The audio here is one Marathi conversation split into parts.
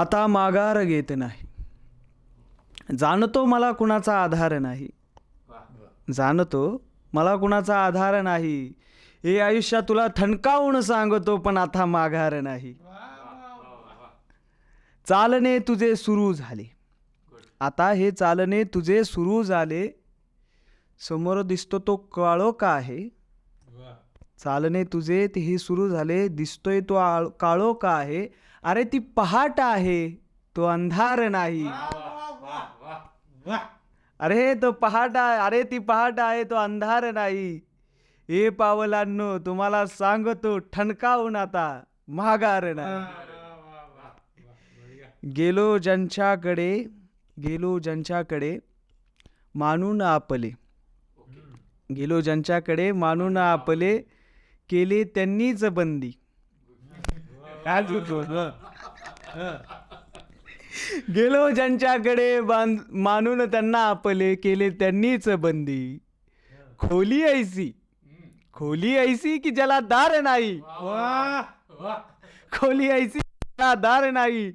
आता माघार घेत नाही. जाणतो मला कुणाचा आधार नाही. जाणतो मला कुणाचा आधार नाही. हे आयुष्यात तुला थणकावून सांगतो पण आता माघार नाही. चालणे तुझे सुरू झाले. आता हे चालणे तुझे सुरू झाले. समोर दिसतो तो काळोख आहे. चालणे तुझे ते हे सुरू झाले. दिसतोय तो आळ- काळोख आहे? अरे ती पहाट आहे. तो अंधार नाही. अरे तो पहाट आहे अरे ती पहाट आहे तो अंधार नाही. हे पावलांनो तुम्हाला सांगतो ठणकावून आता माघार नाही. गेलो ज्यांच्याकडे गेलो ज्यांच्याकडे मानून आपले. गेलो ज्यांच्याकडे मानून आपले. केले त्यांनीच बंदी काय? गेलो ज्यांच्याकडे बांध मानून त्यांना आपले केले त्यांनीच बंदी खोली ऐसी. खोली ऐसी की ज्याला दार नाही. खोली ऐसी ज्याला दार नाही.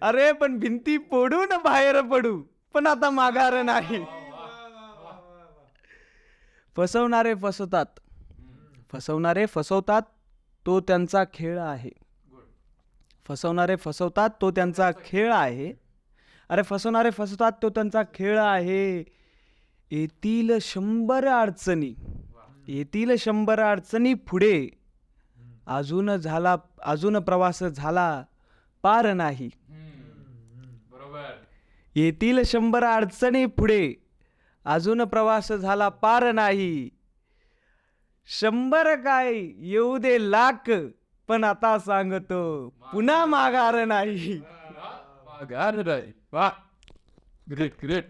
अरे पण भिंती फोडून बाहेर पडू. पण आता माघार नाही. फसवणारे फसवतात. फसवणारे फसवतात तो त्यांचा खेळ आहे. फसवणारे फसवतात तो त्यांचा खेळ आहे. अरे फसवणारे फसवतात तो त्यांचा खेळ आहे. येतील शंभर अडचणी. येतील शंभर अडचणी पुढे. अजून झाला अजून प्रवास झाला पार नाही. येतील शंभर अडचणी पुढे. अजून प्रवास झाला पार नाही. शंभर काय येऊ दे लाख. पण आता सांगतो पुन्हा माघार नाही. माघार नाही. वा. Great great